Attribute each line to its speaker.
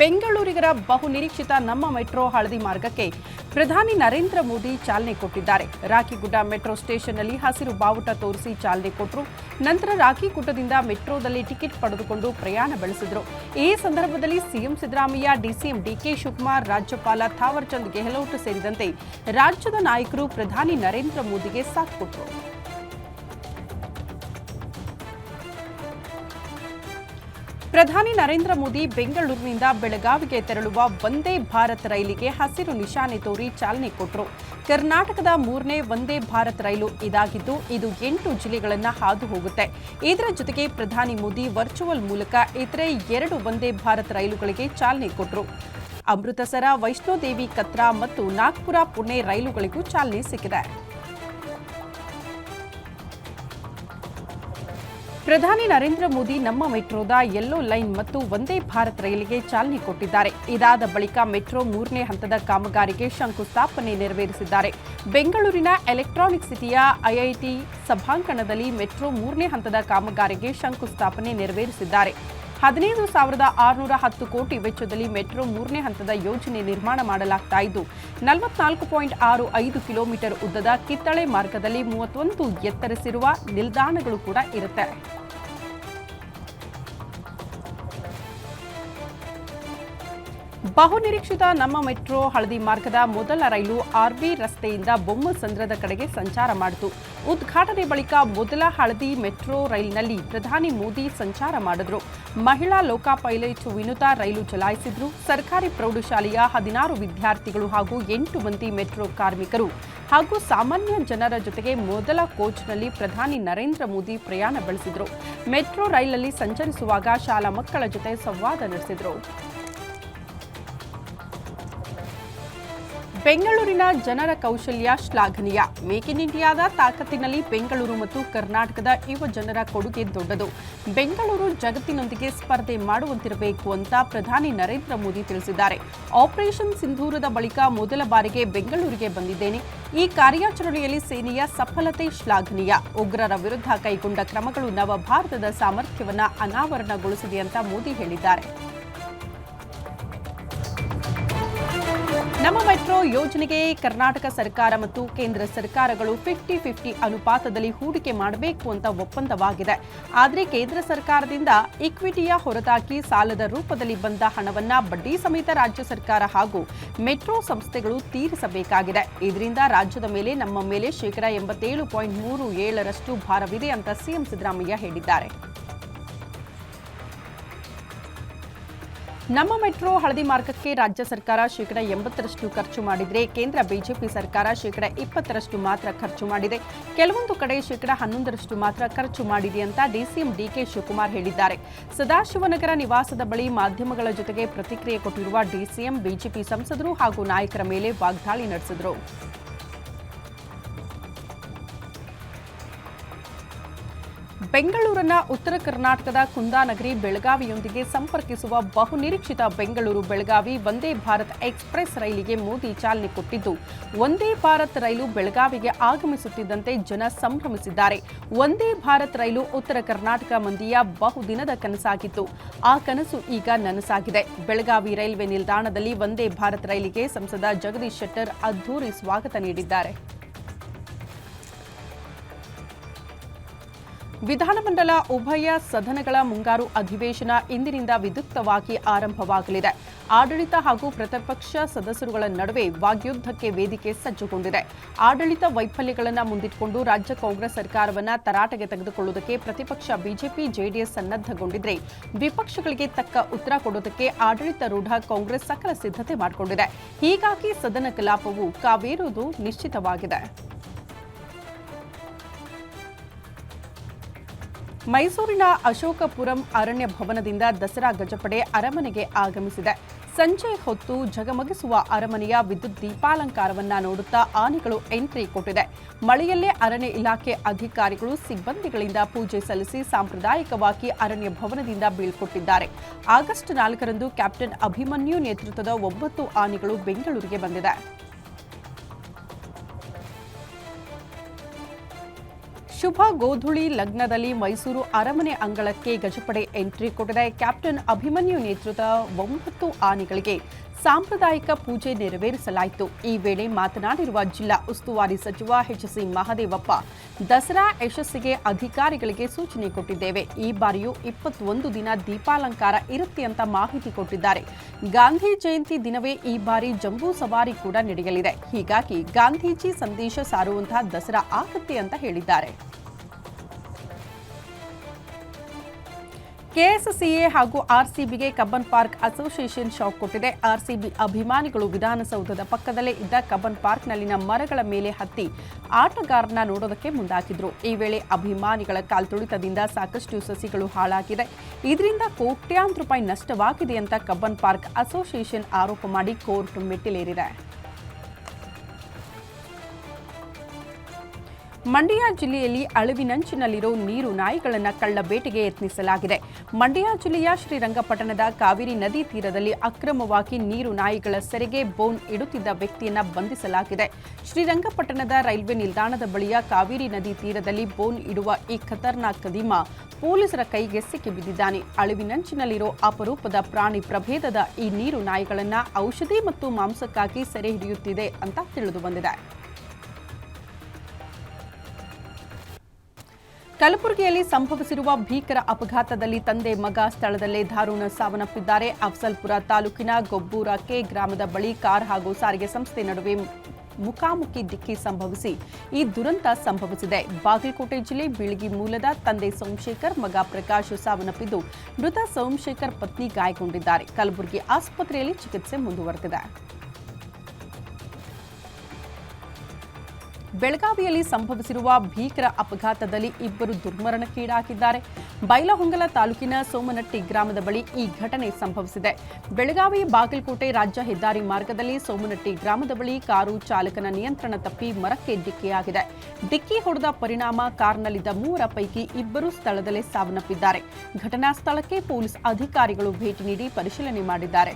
Speaker 1: ಬೆಂಗಳೂರಿಗರ ಬಹುನಿರೀಕ್ಷಿತ ನಮ್ಮ ಮೆಟ್ರೋ ಹಳದಿ ಮಾರ್ಗಕ್ಕೆ ಪ್ರಧಾನಿ ನರೇಂದ್ರ ಮೋದಿ ಚಾಲನೆ ಕೊಟ್ಟಿದ್ದಾರೆ. ರಾಕಿಗುಡ್ಡ ಮೆಟ್ರೋ ಸ್ಟೇಷನ್ನಲ್ಲಿ ಹಸಿರು ಬಾವುಟ ತೋರಿಸಿ ಚಾಲನೆ ಕೊಟ್ಟರು ನಂತರ ರಾಕಿಗುಡ್ಡದಿಂದ ಮೆಟ್ರೋದಲ್ಲಿ ಟಿಕೆಟ್ ಪಡೆದುಕೊಂಡು ಪ್ರಯಾಣ ಬೆಳೆಸಿದರು. ಈ ಸಂದರ್ಭದಲ್ಲಿ CM Siddaramaiah, DCM DK Shivakumar, ರಾಜ್ಯಪಾಲ ಥಾವರ್ಚಂದ್ ಗೆಹ್ಲೋಟ್ ಸೇರಿದಂತೆ ರಾಜ್ಯದ ನಾಯಕರು ಪ್ರಧಾನಿ ನರೇಂದ್ರ ಮೋದಿಗೆ ಸಾಥ್ ಕೊಟ್ಟರು ಪ್ರಧಾನಿ ನರೇಂದ್ರ ಮೋದಿ ಬೆಂಗಳೂರಿನಿಂದ ಬೆಳಗಾವಿಗೆ ತೆರಳುವ ವಂದೇ ಭಾರತ್ ರೈಲಿಗೆ ಹಸಿರು ನಿಶಾನೆ ತೋರಿ ಚಾಲನೆ ಕೊಟ್ಟರು ಕರ್ನಾಟಕದ ಮೂರನೇ ವಂದೇ ಭಾರತ್ ರೈಲು ಇದಾಗಿದ್ದು, ಇದು ಎಂಟು ಜಿಲ್ಲೆಗಳನ್ನು ಹಾದು ಹೋಗುತ್ತೆ. ಇದರ ಜೊತೆಗೆ ಪ್ರಧಾನಿ ಮೋದಿ ವರ್ಚುವಲ್ ಮೂಲಕ ಇತರೆ ಎರಡು ವಂದೇ ಭಾರತ್ ರೈಲುಗಳಿಗೆ ಚಾಲನೆ ಕೊಟ್ಟರು ಅಮೃತಸರ, ವೈಷ್ಣೋದೇವಿ, ಕತ್ರಾ ಮತ್ತು ನಾಗ್ಪುರ ಪುಣೆ ರೈಲುಗಳಿಗೂ ಚಾಲನೆ ಸಿಕ್ಕಿದೆ. ಪ್ರಧಾನಿ ನರೇಂದ್ರ ಮೋದಿ ನಮ್ಮ ಮೆಟ್ರೋದ ಯೆಲ್ಲೋ ಲೈನ್ ಮತ್ತು ವಂದೇ ಭಾರತ್ ರೈಲಿಗೆ ಚಾಲನೆ ಕೊಟ್ಟಿದ್ದಾರೆ. ಇದಾದ ಬಳಿಕ ಮೆಟ್ರೋ ಮೂರನೇ ಹಂತದ ಕಾಮಗಾರಿಗೆ ಶಂಕುಸ್ಥಾಪನೆ ನೆರವೇರಿಸಿದ್ದಾರೆ. ಬೆಂಗಳೂರಿನ ಎಲೆಕ್ಟ್ರಾನಿಕ್ ಸಿಟಿಯ ಐಐಟಿ ಸಭಾಂಗಣದಲ್ಲಿ ಮೆಟ್ರೋ ಮೂರನೇ ಹಂತದ ಕಾಮಗಾರಿಗೆ ಶಂಕುಸ್ಥಾಪನೆ ನೆರವೇರಿಸಿದ್ದಾರೆ. ಹದಿನೈದು ಸಾವಿರದ ಆರುನೂರ ಹತ್ತು ಕೋಟಿ ವೆಚ್ಚದಲ್ಲಿ ಮೆಟ್ರೋ ಮೂರನೇ ಹಂತದ ಯೋಜನೆ ನಿರ್ಮಾಣ ಮಾಡಲಾಗ್ತಾ ಇದ್ದು, ನಲವತ್ನಾಲ್ಕು ಪಾಯಿಂಟ್ ಆರು ಐದು ಕಿಲೋಮೀಟರ್ ಉದ್ದದ ಕಿತ್ತಳೆ ಮಾರ್ಗದಲ್ಲಿ ಮೂವತ್ತೊಂದು ಎತ್ತರಿಸಿರುವ ನಿಲ್ದಾಣಗಳು ಕೂಡ ಇರುತ್ತೆ. ಬಹುನಿರೀಕ್ಷಿತ ನಮ್ಮ ಮೆಟ್ರೋ ಹಳದಿ ಮಾರ್ಗದ ಮೊದಲ ರೈಲು ಆರ್ಬಿ ರಸ್ತೆಯಿಂದ ಬೊಮ್ಮಸಂದ್ರದ ಕಡೆಗೆ ಸಂಚಾರ ಮಾಡಿತು. ಉದ್ಘಾಟನೆ ಬಳಿಕ ಮೊದಲ ಹಳದಿ ಮೆಟ್ರೋ ರೈಲಿನಲ್ಲಿ ಪ್ರಧಾನಿ ಮೋದಿ ಸಂಚಾರ ಮಾಡಿದ್ರು. ಮಹಿಳಾ ಲೋಕ ಪೈಲಟ್ ವಿನುತಾ ರೈಲು ಚಲಾಯಿಸಿದ್ರು. ಸರ್ಕಾರಿ ಪ್ರೌಢಶಾಲೆಯ ಹದಿನಾರು ವಿದ್ಯಾರ್ಥಿಗಳು ಹಾಗೂ ಎಂಟು ಮಂದಿ ಮೆಟ್ರೋ ಕಾರ್ಮಿಕರು ಹಾಗೂ ಸಾಮಾನ್ಯ ಜನರ ಜೊತೆಗೆ ಮೊದಲ ಕೋಚ್ನಲ್ಲಿ ಪ್ರಧಾನಿ ನರೇಂದ್ರ ಮೋದಿ ಪ್ರಯಾಣ ಬೆಳೆಸಿದ್ರು. ಮೆಟ್ರೋ ರೈಲಲ್ಲಿ ಸಂಚರಿಸುವಾಗ ಶಾಲಾ ಮಕ್ಕಳ ಜೊತೆ ಸಂವಾದ ನಡೆಸಿದ್ರು. ಬೆಂಗಳೂರಿನ ಜನರ ಕೌಶಲ್ಯ ಶ್ಲಾಘನೀಯ. ಮೇಕ್ ಇನ್ ಇಂಡಿಯಾದ ತಾಕತ್ತಿನಲ್ಲಿ ಬೆಂಗಳೂರು ಮತ್ತು ಕರ್ನಾಟಕದ ಯುವ ಜನರ ಕೊಡುಗೆ ದೊಡ್ಡದು. ಬೆಂಗಳೂರು ಜಗತ್ತಿನೊಂದಿಗೆ ಸ್ಪರ್ಧೆ ಮಾಡುವಂತಿರಬೇಕು ಅಂತ ಪ್ರಧಾನಿ ನರೇಂದ್ರ ಮೋದಿ ತಿಳಿಸಿದ್ದಾರೆ. ಆಪರೇಷನ್ ಸಿಂಧೂರದ ಬಳಿಕ ಮೊದಲ ಬಾರಿಗೆ ಬೆಂಗಳೂರಿಗೆ ಬಂದಿದ್ದೇನೆ. ಈ ಕಾರ್ಯಾಚರಣೆಯಲ್ಲಿ ಸೇನೆಯ ಸಫಲತೆ ಶ್ಲಾಘನೀಯ. ಉಗ್ರರ ವಿರುದ್ಧ ಕೈಗೊಂಡ ಕ್ರಮಗಳು ನವ ಭಾರತದ ಸಾಮರ್ಥ್ಯವನ್ನ ಅನಾವರಣಗೊಳಿಸಿದೆ ಅಂತ ಮೋದಿ ಹೇಳಿದ್ದಾರೆ. ಮೆಟ್ರೋ ಯೋಜನೆಗೆ ಕರ್ನಾಟಕ ಸರ್ಕಾರ ಮತ್ತು ಕೇಂದ್ರ ಸರ್ಕಾರಗಳು ಫಿಫ್ಟಿ ಫಿಫ್ಟಿ ಅನುಪಾತದಲ್ಲಿ ಹೂಡಿಕೆ ಮಾಡಬೇಕು ಅಂತ ಒಪ್ಪಂದವಾಗಿದೆ. ಆದರೆ ಕೇಂದ್ರ ಸರ್ಕಾರದಿಂದ ಇಕ್ವಿಟಿಯ ಹೊರತಾಗಿ ಸಾಲದ ರೂಪದಲ್ಲಿ ಬಂದ ಹಣವನ್ನ ಬಡ್ಡಿ ಸಮೇತ ರಾಜ್ಯ ಸರ್ಕಾರ ಹಾಗೂ ಮೆಟ್ರೋ ಸಂಸ್ಥೆಗಳು ತೀರಿಸಬೇಕಾಗಿದೆ. ಇದರಿಂದ ರಾಜ್ಯದ ಮೇಲೆ ನಮ್ಮ ಮೇಲೆ ಶೇಕಡಾ ಎಂಬತ್ತೇಳು ಪಾಯಿಂಟ್ ಮೂರು ಏಳರಷ್ಟು ಭಾರವಿದೆ ಅಂತ ಸಿಎಂ ಸಿದ್ದರಾಮಯ್ಯ ಹೇಳಿದ್ದಾರೆ. ನಮ್ಮ ಮೆಟ್ರೋ ಹಳದಿ ಮಾರ್ಗಕ್ಕೆ ರಾಜ್ಯ ಸರ್ಕಾರ ಶೇಕಡ ಎಂಬತ್ತರಷ್ಟು ಖರ್ಚು ಮಾಡಿದರೆ ಕೇಂದ್ರ ಬಿಜೆಪಿ ಸರ್ಕಾರ ಶೇಕಡ ಇಪ್ಪತ್ತರಷ್ಟು ಮಾತ್ರ ಖರ್ಚು ಮಾಡಿದೆ. ಕೆಲವೊಂದು ಕಡೆ ಶೇಕಡ ಹನ್ನೊಂದರಷ್ಟು ಮಾತ್ರ ಖರ್ಚು ಮಾಡಿದೆ ಅಂತ ಡಿಸಿಎಂ ಡಿಕೆ ಶಿವಕುಮಾರ್ ಹೇಳಿದ್ದಾರೆ. ಸದಾಶಿವನಗರ ನಿವಾಸದ ಬಳಿ ಮಾಧ್ಯಮಗಳ ಜೊತೆಗೆ ಪ್ರತಿಕ್ರಿಯೆ ಕೊಟ್ಟಿರುವ ಡಿಸಿಎಂ, ಬಿಜೆಪಿ ಸಂಸದರು ಹಾಗೂ ನಾಯಕರ ಮೇಲೆ ವಾಗ್ದಾಳಿ ನಡೆಸಿದರು. ಬೆಂಗಳೂರನ್ನ ಉತ್ತರ ಕರ್ನಾಟಕದ ಕುಂದಾನಗರಿ ಬೆಳಗಾವಿಯೊಂದಿಗೆ ಸಂಪರ್ಕಿಸುವ ಬಹುನಿರೀಕ್ಷಿತ ಬೆಂಗಳೂರು ಬೆಳಗಾವಿ ವಂದೇ ಭಾರತ್ ಎಕ್ಸ್ಪ್ರೆಸ್ ರೈಲಿಗೆ ಮೋದಿ ಚಾಲನೆ ಕೊಟ್ಟಿದ್ದು, ವಂದೇ ಭಾರತ್ ರೈಲು ಬೆಳಗಾವಿಗೆ ಆಗಮಿಸುತ್ತಿದ್ದಂತೆ ಜನ ಸಂಭ್ರಮಿಸಿದ್ದಾರೆ. ವಂದೇ ಭಾರತ್ ರೈಲು ಉತ್ತರ ಕರ್ನಾಟಕ ಮಂದಿಯ ಬಹುದಿನದ ಕನಸಾಗಿತ್ತು. ಆ ಕನಸು ಈಗ ನನಸಾಗಿದೆ. ಬೆಳಗಾವಿ ರೈಲ್ವೆ ನಿಲ್ದಾಣದಲ್ಲಿ ವಂದೇ ಭಾರತ್ ರೈಲಿಗೆ ಸಂಸದ ಜಗದೀಶ್ ಶೆಟ್ಟರ್ ಅದ್ದೂರಿ ಸ್ವಾಗತ ನೀಡಿದ್ದಾರೆ. ವಿಧಾನಮಂಡಲ ಉಭಯ ಸದನಗಳ ಮುಂಗಾರು ಅಧಿವೇಶನ ಇಂದಿನಿಂದ ವಿದ್ಯುಕ್ತವಾಗಿ ಆರಂಭವಾಗಲಿದೆ. ಆಡಳಿತ ಹಾಗೂ ಪ್ರತಿಪಕ್ಷ ಸದಸ್ಯರುಗಳ ನಡುವೆ ವಾಗ್ಯುದ್ಧಕ್ಕೆ ವೇದಿಕೆ ಸಜ್ಜುಗೊಂಡಿದೆ. ಆಡಳಿತ ವೈಫಲ್ಯಗಳನ್ನು ಮುಂದಿಟ್ಟುಕೊಂಡು ರಾಜ್ಯ ಕಾಂಗ್ರೆಸ್ ಸರ್ಕಾರವನ್ನು ತರಾಟೆಗೆ ತೆಗೆದುಕೊಳ್ಳುವುದಕ್ಕೆ ಪ್ರತಿಪಕ್ಷ ಬಿಜೆಪಿ, ಜೆಡಿಎಸ್ ಸನ್ನದ್ಧಗೊಂಡಿದ್ರೆ ವಿಪಕ್ಷಗಳಿಗೆ ತಕ್ಕ ಉತ್ತರ ಕೊಡೋದಕ್ಕೆ ಆಡಳಿತಾರೂಢ ಕಾಂಗ್ರೆಸ್ ಸಕಲ ಸಿದ್ಧತೆ ಮಾಡಿಕೊಂಡಿದೆ. ಹೀಗಾಗಿ ಸದನ ಕಲಾಪವು ಕಾವೇರುವುದು ನಿಶ್ಚಿತವಾಗಿದೆ. ಮೈಸೂರಿನ ಅಶೋಕಪುರಂ ಅರಣ್ಯ ಭವನದಿಂದ ದಸರಾ ಗಜಪಡೆ ಅರಮನೆಗೆ ಆಗಮಿಸಿದೆ. ಸಂಜೆ ಹೊತ್ತು ಜಗಮಗಿಸುವ ಅರಮನೆಯ ವಿದ್ಯುತ್ ದೀಪಾಲಂಕಾರವನ್ನ ನೋಡುತ್ತಾ ಆನೆಗಳು ಎಂಟ್ರಿ ಕೊಟ್ಟಿದೆ. ಮಳೆಯಲ್ಲೇ ಅರಣ್ಯ ಇಲಾಖೆ ಅಧಿಕಾರಿಗಳು ಸಿಬ್ಬಂದಿಗಳಿಂದ ಪೂಜೆ ಸಲ್ಲಿಸಿ ಸಾಂಪ್ರದಾಯಿಕವಾಗಿ ಅರಣ್ಯ ಭವನದಿಂದ ಬೀಳ್ಕೊಟ್ಟಿದ್ದಾರೆ. ಆಗಸ್ಟ್ ನಾಲ್ಕರಂದು ಕ್ಯಾಪ್ಟನ್ ಅಭಿಮನ್ಯು ನೇತೃತ್ವದ ಒಂಬತ್ತು ಆನೆಗಳು ಬೆಂಗಳೂರಿಗೆ ಬಂದಿದೆ. ಶುಭ ಗೋಧುಳಿ ಲಗ್ನದಲ್ಲಿ ಮೈಸೂರು ಅರಮನೆ ಅಂಗಳಕ್ಕೆ ಗಜಪಡೆ ಎಂಟ್ರಿ ಕೊಟ್ಟಿದೆ ಕ್ಯಾಪ್ಟನ್ ಅಭಿಮನ್ಯು ನೇತೃತ್ವದ ಒಂಬತ್ತು ಆನೆಗಳಿಗೆ ಸಾಂಪ್ರದಾಯಿಕ ಪೂಜೆ ನೆರವೇರಿಸಲಾಯಿತು. ಈ ವೇಳೆ ಮಾತನಾಡಿರುವ ಜಿಲ್ಲಾ ಉಸ್ತುವಾರಿ ಸಚಿವ ಎಚ್ಸಿ ಮಹದೇವಪ್ಪ, ದಸರಾ ಯಶಸ್ಸಿಗೆ ಅಧಿಕಾರಿಗಳಿಗೆ ಸೂಚನೆ ಕೊಟ್ಟಿದ್ದೇವೆ. ಈ ಬಾರಿಯೂ ಇಪ್ಪತ್ತೊಂದು ದಿನ ದೀಪಾಲಂಕಾರ ಇರುತ್ತೆ ಅಂತ ಮಾಹಿತಿ ಕೊಟ್ಟಿದ್ದಾರೆ. ಗಾಂಧಿ ಜಯಂತಿ ದಿನವೇ ಈ ಬಾರಿ ಜಂಬೂ ಸವಾರಿ ಕೂಡ ನಡೆಯಲಿದೆ. ಹೀಗಾಗಿ ಗಾಂಧೀಜಿ ಸಂದೇಶ ಸಾರುವಂತಹ ದಸರಾ ಆಗುತ್ತೆ ಅಂತ ಹೇಳಿದ್ದಾರೆ. ಕೆಎಸ್ಸಿಎ ಹಾಗೂ ಆರ್ಸಿಬಿಗೆ ಕಬ್ಬನ್ ಪಾರ್ಕ್ ಅಸೋಸಿಯೇಷನ್ ಶಾಕ್ ಕೊಟ್ಟಿದೆ. ಆರ್ಸಿಬಿ ಅಭಿಮಾನಿಗಳು ವಿಧಾನಸೌಧದ ಪಕ್ಕದಲ್ಲೇ ಇದ್ದ ಕಬ್ಬನ್ ಪಾರ್ಕ್ನಲ್ಲಿನ ಮರಗಳ ಮೇಲೆ ಹತ್ತಿ ಆಟಗಾರನ ನೋಡೋದಕ್ಕೆ ಮುಂದಾಕಿದ್ರು ಈ ವೇಳೆ ಅಭಿಮಾನಿಗಳ ಕಾಲ್ತುಳಿತದಿಂದ ಸಾಕಷ್ಟು ಸಸಿಗಳು ಹಾಳಾಗಿದೆ. ಇದರಿಂದ ಕೋಟ್ಯಾಂತರ ರೂಪಾಯಿ ನಷ್ಟವಾಗಿದೆ ಅಂತ ಕಬ್ಬನ್ ಪಾರ್ಕ್ ಅಸೋಸಿಯೇಷನ್ ಆರೋಪ ಮಾಡಿ ಕೋರ್ಟ್ ಮೆಟ್ಟಿಲೇರಿದೆ. ಮಂಡ್ಯ ಜಿಲ್ಲೆಯಲ್ಲಿ ಅಳಿವಿನಂಚಿನಲ್ಲಿರೋ ನೀರು ನಾಯಿಗಳನ್ನು ಕಳ್ಳ ಬೇಟೆಗೆ ಯತ್ನಿಸಲಾಗಿದೆ. ಮಂಡ್ಯ ಜಿಲ್ಲೆಯ ಶ್ರೀರಂಗಪಟ್ಟಣದ ಕಾವೇರಿ ನದಿ ತೀರದಲ್ಲಿ ಅಕ್ರಮವಾಗಿ ನೀರು ನಾಯಿಗಳ ಸೆರೆಗೆ ಬೋನ್ ಇಡುತ್ತಿದ್ದ ವ್ಯಕ್ತಿಯನ್ನು ಬಂಧಿಸಲಾಗಿದೆ. ಶ್ರೀರಂಗಪಟ್ಟಣದ ರೈಲ್ವೆ ನಿಲ್ದಾಣದ ಬಳಿಯ ಕಾವೇರಿ ನದಿ ತೀರದಲ್ಲಿ ಬೋನ್ ಇಡುವ ಈ ಖತರ್ನಾಕ್ ಕದೀಮ ಪೊಲೀಸರ ಕೈಗೆ ಸಿಕ್ಕಿಬಿದ್ದಿದ್ದಾನೆ ಅಳಿವಿನಂಚಿನಲ್ಲಿರೋ ಅಪರೂಪದ ಪ್ರಾಣಿ ಪ್ರಭೇದದ ಈ ನೀರು ನಾಯಿಗಳನ್ನು ಔಷಧಿ ಮತ್ತು ಮಾಂಸಕ್ಕಾಗಿ ಸೆರೆ ಹಿಡಿಯುತ್ತಿದೆ ಅಂತ ತಿಳಿದು ಬಂದಿದೆ. ಕಲಬುರಗಿಯಲ್ಲಿ ಸಂಭವಿಸಿರುವ ಭೀಕರ ಅಪಘಾತದಲ್ಲಿ ತಂದೆ ಮಗ ಸ್ಥಳದಲ್ಲೇ ದಾರುಣ ಸಾವನ್ನಪ್ಪಿದ್ದಾರೆ. ಅಫ್ಸಲ್ಪುರ ತಾಲೂಕಿನ ಗೊಬ್ಬೂರ ಕೆ ಗ್ರಾಮದ ಬಳಿ ಕಾರ್ ಹಾಗೂ ಸಾರಿಗೆ ಸಂಸ್ಥೆ ನಡುವೆ ಮುಖಾಮುಖಿ ಡಿಕ್ಕಿ ಸಂಭವಿಸಿ ಈ ದುರಂತ ಸಂಭವಿಸಿದೆ. ಬಾಗಲಕೋಟೆ ಜಿಲ್ಲೆ ಬೀಳಗಿ ಮೂಲದ ತಂದೆ ಸೋಮಶೇಖರ್, ಮಗ ಪ್ರಕಾಶ್ ಸಾವನ್ನಪ್ಪಿದ್ದು ಮೃತ ಸೋಮಶೇಖರ್ ಪತ್ನಿ ಗಾಯಗೊಂಡಿದ್ದಾರೆ. ಕಲಬುರಗಿ ಆಸ್ಪತ್ರೆಯಲ್ಲಿ ಚಿಕಿತ್ಸೆ ಮುಂದುವರೆದಿದೆ. ಬೆಳಗಾವಿಯಲ್ಲಿ ಸಂಭವಿಸಿರುವ ಭೀಕರ ಅಪಘಾತದಲ್ಲಿ ಇಬ್ಬರು ದುರ್ಮರಣಕ್ಕೀಡಾಗಿದ್ದಾರೆ. ಬೈಲಹೊಂಗಲ ತಾಲೂಕಿನ ಸೋಮನಟ್ಟಿ ಗ್ರಾಮದ ಬಳಿ ಈ ಘಟನೆ ಸಂಭವಿಸಿದೆ. ಬೆಳಗಾವಿ, ಬಾಗಲಕೋಟೆ ರಾಜ್ಯ ಹೆದ್ದಾರಿ ಮಾರ್ಗದಲ್ಲಿ ಸೋಮನಟ್ಟಿ ಗ್ರಾಮದ ಬಳಿ ಕಾರು ಚಾಲಕನ ನಿಯಂತ್ರಣ ತಪ್ಪಿ ಮರಕ್ಕೆ ಡಿಕ್ಕಿಯಾಗಿದೆ. ಡಿಕ್ಕಿ ಹೊಡೆದ ಪರಿಣಾಮ ಕಾರ್ನಲ್ಲಿದ್ದ ಮೂವರ ಪೈಕಿ ಇಬ್ಬರು ಸ್ಥಳದಲ್ಲೇ ಸಾವನ್ನಪ್ಪಿದ್ದಾರೆ. ಘಟನಾ ಸ್ಥಳಕ್ಕೆ ಪೊಲೀಸ್ ಅಧಿಕಾರಿಗಳು ಭೇಟಿ ನೀಡಿ ಪರಿಶೀಲನೆ ಮಾಡಿದ್ದಾರೆ.